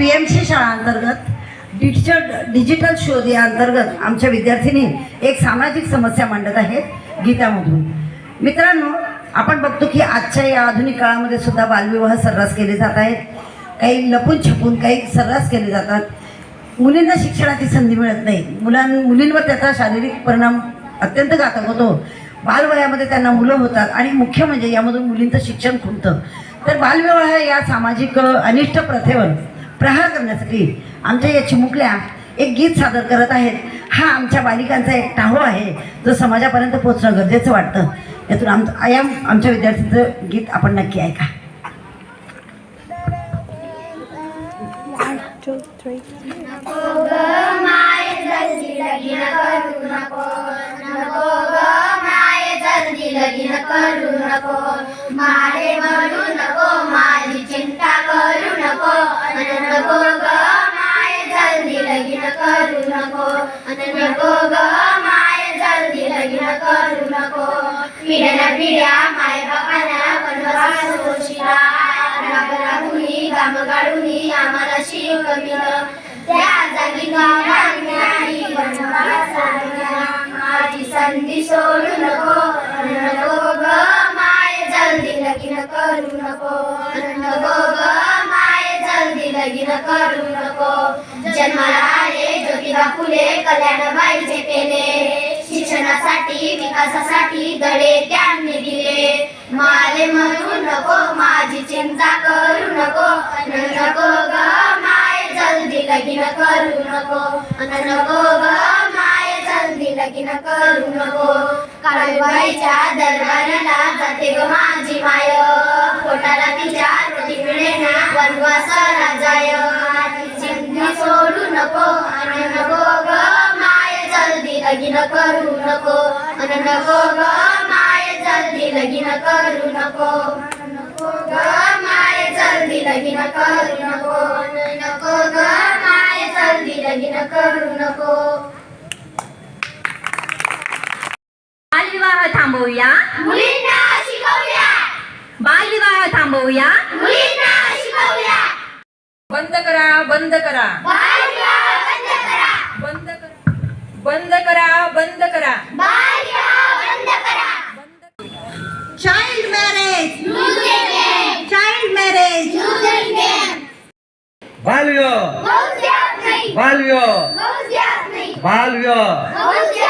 P M C शाळा अंतर्गत digital digital शोध या अंतर्गत आमच्या विद्यार्थिनी एक सामाजिक समस्या मांडत आहेत गीतामधून. मित्रांनो आपण बघतो की आजच्या या आधुनिक काळामध्ये सुद्धा बालविवाह सर्रास केले जात आहेत. काही लपून छपून काही सर्रास केले जातात. मुलींना शिक्षणाची संधी मिळत नाही. मुलां मुलींवर त्याचा शारीरिक परिणाम अत्यंत घातक होतो. बालवयामध्ये त्यांना मुलं होतात आणि मुख्य म्हणजे यामधून मुलींचं शिक्षण खुंटतं. तर बालविवाह या सामाजिक अनिष्ट प्रथेवर प्रहार करण्यासाठी आमच्या या चिमुकल्या एक गीत सादर करत आहेत. हा आमच्या बालिकांचा एक टाहो आहे. जो समाजापर्यंत पोहोचणं गरजेचं वाटतं. यातून आम आयाम आमच्या विद्यार्थ्यांचं गीत आपण नक्की ऐका. लगीन करू नको. मारे म्हणू नको माझी चिंता करू नको. अन नको ग माय जल्दी लगीन करू नको. अन नको ग माय जल्दी लगीन करू नको. पिढ्याला पिढ्या माय बापाला वनवास सोशिला राग राहुनी गाम गाडूनी आम्हाला शिव कमी त्या जागी गाव करू नको. अन नको ग माय जल्दी लगीन करू नको. जन्माला आले ज्योतिबा फुले कल्याणबाईचे पेले. शिक्षणासाठी विकासासाठी धडे त्यांनी दिले. माले म्हणू नको माझी चिंता करू नको. अन नको ग माय जल्दी लगीन करू नको. अन नको ग माय जल्दी लगीन करू नको. काळूबाईच्या दरबाराला जाते ग माझी माय. पोटाला तिच्या रोटी मिळे ना वनवास राजाय. चिंती सोडू नको अन नको ग माय. जल्दी लगीन करू नको अन नको ग माय. जल्दी लगीन करू नको नको ग माय. जल्दी लगीन करू नको अन नको ग माय. जल्दी लगीन करू नको बालविवाह थांबवूया. मुलींना शिकवूया. बालविवाह थांबवूया. मुलींना शिकवूया. बंद करा बंद करा. बालविवाह बंद करा. बंद करा. बंद करा बंद करा. बालविवाह बंद करा. चाइल्ड मॅरेज चाइल्ड मॅरेज बालविवाह. बालविवाह. बालविवाह.